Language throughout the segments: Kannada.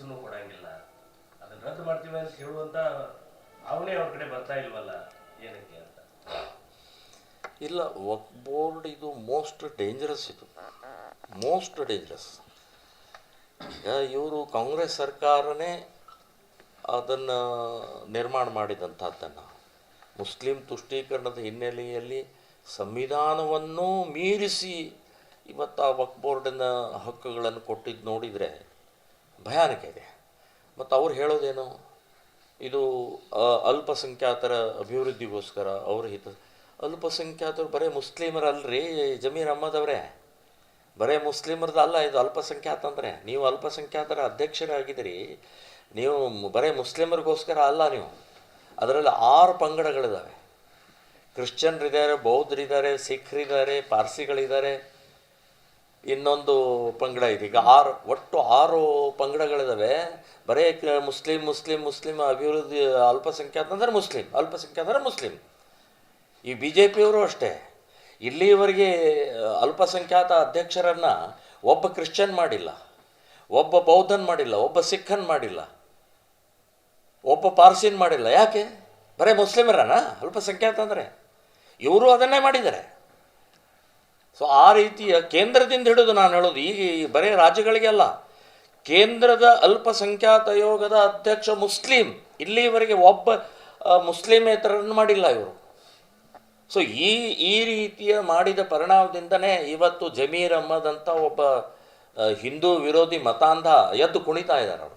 ಪೈಸನ್ನು ಕೊಡಂಗಿಲ್ಲ. ಅದನ್ನ ರದ್ದು ಮಾಡ್ತೀವಿ ಅಂತ ಹೇಳುವಂತ ಅವನೇ ಅವ್ರ ಕಡೆ ಬರ್ತಾ ಇಲ್ವಲ್ಲ, ಏನಕ್ಕೆ ಅಂತ? ಇಲ್ಲ ವಕ್ ಬೋರ್ಡ್ ಇದು ಮೋಸ್ಟ್ ಡೇಂಜರಸ್ ಇದು. ಮೋಸ್ಟ್ ಡೇಂಜರಸ್ ಇವರು ಕಾಂಗ್ರೆಸ್ ಸರ್ಕಾರನೇ ಅದನ್ನು ನಿರ್ಮಾಣ ಮಾಡಿದಂಥದ್ದನ್ನು ಮುಸ್ಲಿಂ ತುಷ್ಟೀಕರಣದ ಹಿನ್ನೆಲೆಯಲ್ಲಿ ಸಂವಿಧಾನವನ್ನು ಮೀರಿಸಿ ಇವತ್ತು ಆ ವಕ್ ಬೋರ್ಡಿನ ಹಕ್ಕುಗಳನ್ನು ಕೊಟ್ಟಿದ್ದು ನೋಡಿದರೆ ಭಯಾನಕ ಇದೆ ಮತ್ತು ಅವ್ರು ಹೇಳೋದೇನು? ಇದು ಅಲ್ಪಸಂಖ್ಯಾತರ ಅಭಿವೃದ್ಧಿಗೋಸ್ಕರ ಅವ್ರ ಹಿತ ಅಲ್ಪಸಂಖ್ಯಾತರು ಬರೀ ಮುಸ್ಲಿಮರಲ್ರಿ, ಜಮೀರ್ ಅಹ್ಮದ್ ಅವರೇ ಬರೇ ಮುಸ್ಲಿಮರದ್ದು ಅಲ್ಲ, ಇದು ಅಲ್ಪಸಂಖ್ಯಾತ ಅಂದರೆ. ನೀವು ಅಲ್ಪಸಂಖ್ಯಾತರ ಅಧ್ಯಕ್ಷರಾಗಿದ್ದೀರಿ, ನೀವು ಬರೀ ಮುಸ್ಲಿಮರಿಗೋಸ್ಕರ ಅಲ್ಲ ನೀವು. ಅದರಲ್ಲಿ ಆರು ಪಂಗಡಗಳಿದ್ದಾವೆ ಕ್ರಿಶ್ಚಿಯನ್ರಿದ್ದಾರೆ, ಬೌದ್ಧರಿದ್ದಾರೆ, ಸಿಖ್ರಿದ್ದಾರೆ, ಪಾರ್ಸಿಗಳಿದ್ದಾರೆ. ಇನ್ನೊಂದು ಪಂಗಡ ಇದೆ. ಈಗ ಆರು, ಒಟ್ಟು ಆರು ಪಂಗಡಗಳಿದ್ದಾವೆ ಬರೀ ಮುಸ್ಲಿಂ ಮುಸ್ಲಿಂ ಮುಸ್ಲಿಂ ಅಭಿವೃದ್ಧಿ, ಅಲ್ಪಸಂಖ್ಯಾತ ಅಂದರೆ ಮುಸ್ಲಿಂ, ಅಲ್ಪಸಂಖ್ಯಾತ ಅಂದರೆ ಮುಸ್ಲಿಂ. ಈ ಬಿ ಜೆ ಪಿಯವರು ಅಷ್ಟೇ ಇಲ್ಲಿಯವರೆಗೆ ಅಲ್ಪಸಂಖ್ಯಾತ ಅಧ್ಯಕ್ಷರನ್ನು ಒಬ್ಬ ಕ್ರಿಶ್ಚಿಯನ್ ಮಾಡಿಲ್ಲ. ಒಬ್ಬ ಬೌದ್ಧನ್ ಮಾಡಿಲ್ಲ. ಒಬ್ಬ ಸಿಖ್ಖನ್ ಮಾಡಿಲ್ಲ. ಒಬ್ಬ ಪಾರ್ಸಿನ್ ಮಾಡಿಲ್ಲ. ಯಾಕೆ? ಬರೀ ಮುಸ್ಲಿಮರನ? ಅಲ್ಪಸಂಖ್ಯಾತ ಅಂದರೆ. ಇವರು ಅದನ್ನೇ ಮಾಡಿದ್ದಾರೆ. ಸೊ ಆ ರೀತಿಯ ಕೇಂದ್ರದಿಂದ ಹಿಡಿದು ನಾನು ಹೇಳೋದು ಈಗ ಈ ಬರೇ ರಾಜ್ಯಗಳಿಗೆ ಅಲ್ಲ. ಕೇಂದ್ರದ ಅಲ್ಪಸಂಖ್ಯಾತ ಆಯೋಗದ ಅಧ್ಯಕ್ಷ ಮುಸ್ಲಿಂ, ಇಲ್ಲಿವರೆಗೆ ಒಬ್ಬ ಮುಸ್ಲಿಮೇತರನ್ನು ಮಾಡಿಲ್ಲ ಇವರು. ಸೊ ಈ ಈ ರೀತಿಯ ಮಾಡಿದ ಪರಿಣಾಮದಿಂದನೇ ಇವತ್ತು ಜಮೀರ್ ಅಹ್ಮದ್ ಅಂತ ಒಬ್ಬ ಹಿಂದೂ ವಿರೋಧಿ ಮತಾಂಧ ಎದ್ದು ಕುಣಿತಾ ಇದ್ದಾರೆ ಅವರು.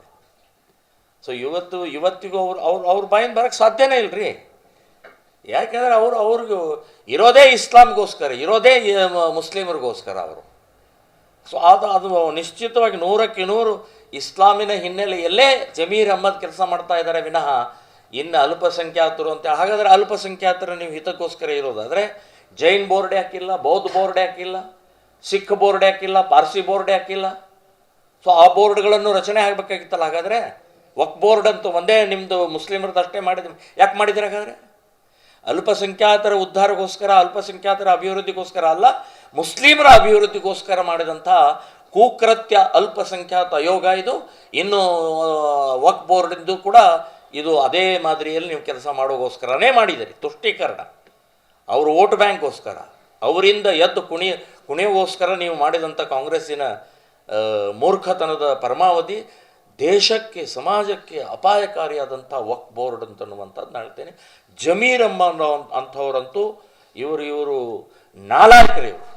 ಸೊ ಇವತ್ತು, ಇವತ್ತಿಗೂ ಅವ್ರು ಅವ್ರು, ಅವ್ರ ಬಾಯಿಂದ ಬರೋಕ್ಕೆ ಸಾಧ್ಯನೇ ಇಲ್ರಿ. ಯಾಕೆಂದರೆ ಅವರು ಅವ್ರಿಗೆ ಇರೋದೇ ಇಸ್ಲಾಂಗೋಸ್ಕರ ಇರೋದೇ ಮುಸ್ಲಿಮರಿಗೋಸ್ಕರ ಅವರು. ಸೊ ಅದು ಅದು ನಿಶ್ಚಿತವಾಗಿ ನೂರಕ್ಕೆ ನೂರು ಇಸ್ಲಾಮಿನ ಹಿನ್ನೆಲೆಯಲ್ಲೇ ಜಮೀರ್ ಅಹಮ್ಮದ್ ಕೆಲಸ ಮಾಡ್ತಾ ಇದ್ದಾರೆ. ವಿನಃ ಇನ್ನು ಅಲ್ಪಸಂಖ್ಯಾತರು ಅಂತ, ಹಾಗಾದರೆ ಅಲ್ಪಸಂಖ್ಯಾತರ ನೀವು ಹಿತಕ್ಕೋಸ್ಕರ ಇರೋದಾದರೆ ಜೈನ್ ಬೋರ್ಡ್ ಯಾಕಿಲ್ಲ ಬೌದ್ಧ ಬೋರ್ಡ್ ಹಾಕಿಲ್ಲ, ಸಿಖ್ ಬೋರ್ಡ್ ಯಾಕಿಲ್ಲ ಪಾರ್ಸಿ ಬೋರ್ಡ್ ಹಾಕಿಲ್ಲ. ಸೊ ಆ ಬೋರ್ಡ್ಗಳನ್ನು ರಚನೆ ಆಗಬೇಕಾಗಿತ್ತಲ್ಲ. ಹಾಗಾದರೆ ವಕ್ ಬೋರ್ಡ್ ಅಂತೂ ಒಂದೇ ನಿಮ್ಮದು ಮುಸ್ಲಿಮರದ್ದು ಅಷ್ಟೇ ಮಾಡಿದ, ಯಾಕೆ ಮಾಡಿದ್ರೆ ಹಾಗಾದರೆ? ಅಲ್ಪಸಂಖ್ಯಾತರ ಉದ್ಧಾರಕ್ಕೋಸ್ಕರ ಅಲ್ಪಸಂಖ್ಯಾತರ ಅಭಿವೃದ್ಧಿಗೋಸ್ಕರ ಅಲ್ಲ, ಮುಸ್ಲಿಮರ ಅಭಿವೃದ್ಧಿಗೋಸ್ಕರ ಮಾಡಿದಂಥ ಕೂಕೃತ್ಯ ಅಲ್ಪಸಂಖ್ಯಾತ ಆಯೋಗ ಇದು. ಇನ್ನು ವಕ್ ಬೋರ್ಡಿಂದು ಕೂಡ ಇದು ಅದೇ ಮಾದರಿಯಲ್ಲಿ ನೀವು ಕೆಲಸ ಮಾಡೋಗೋಸ್ಕರನೇ ಮಾಡಿದಿರಿ, ತುಷ್ಟೀಕರಣ. ಅವರು ವೋಟ್ ಬ್ಯಾಂಕ್ಗೋಸ್ಕರ, ಅವರಿಂದ ಎದ್ದು ಕುಣಿ, ಕುಣಿಯೋಗೋಸ್ಕರ ನೀವು ಮಾಡಿದಂಥ ಕಾಂಗ್ರೆಸ್ಸಿನ ಮೂರ್ಖತನದ ಪರಮಾವಧಿ ದೇಶಕ್ಕೆ, ಸಮಾಜಕ್ಕೆ ಅಪಾಯಕಾರಿಯಾದಂಥ ವಕ್ ಬೋರ್ಡ್ ಅಂತನ್ನುವಂಥದ್ದು ನಾನು ಹೇಳ್ತೇನೆ. ಜಮೀರ್ ಅಮ್ಮ ಅನ್ನೋ ಅಂಥವ್ರಂತೂ ಇವರು ಇವರು ನಾಲಾಯಕರು ಇವರು.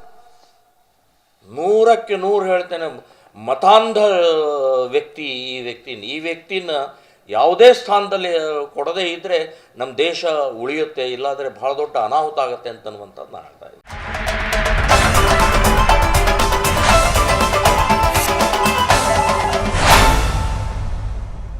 ನೂರಕ್ಕೆ ನೂರು ಹೇಳ್ತೇನೆ, ಮತಾಂಧ ವ್ಯಕ್ತಿ ಈ ವ್ಯಕ್ತಿನ. ಈ ವ್ಯಕ್ತಿನ ಯಾವುದೇ ಸ್ಥಾನದಲ್ಲಿ ಕೊಡದೇ ಇದ್ದರೆ ನಮ್ಮ ದೇಶ ಉಳಿಯುತ್ತೆ, ಇಲ್ಲಾಂದರೆ ಭಾಳ ದೊಡ್ಡ ಅನಾಹುತ ಆಗುತ್ತೆ ಅಂತನ್ನುವಂಥದ್ದು ನಾನು ಹೇಳ್ತಾ ಇದ್ದೀನಿ.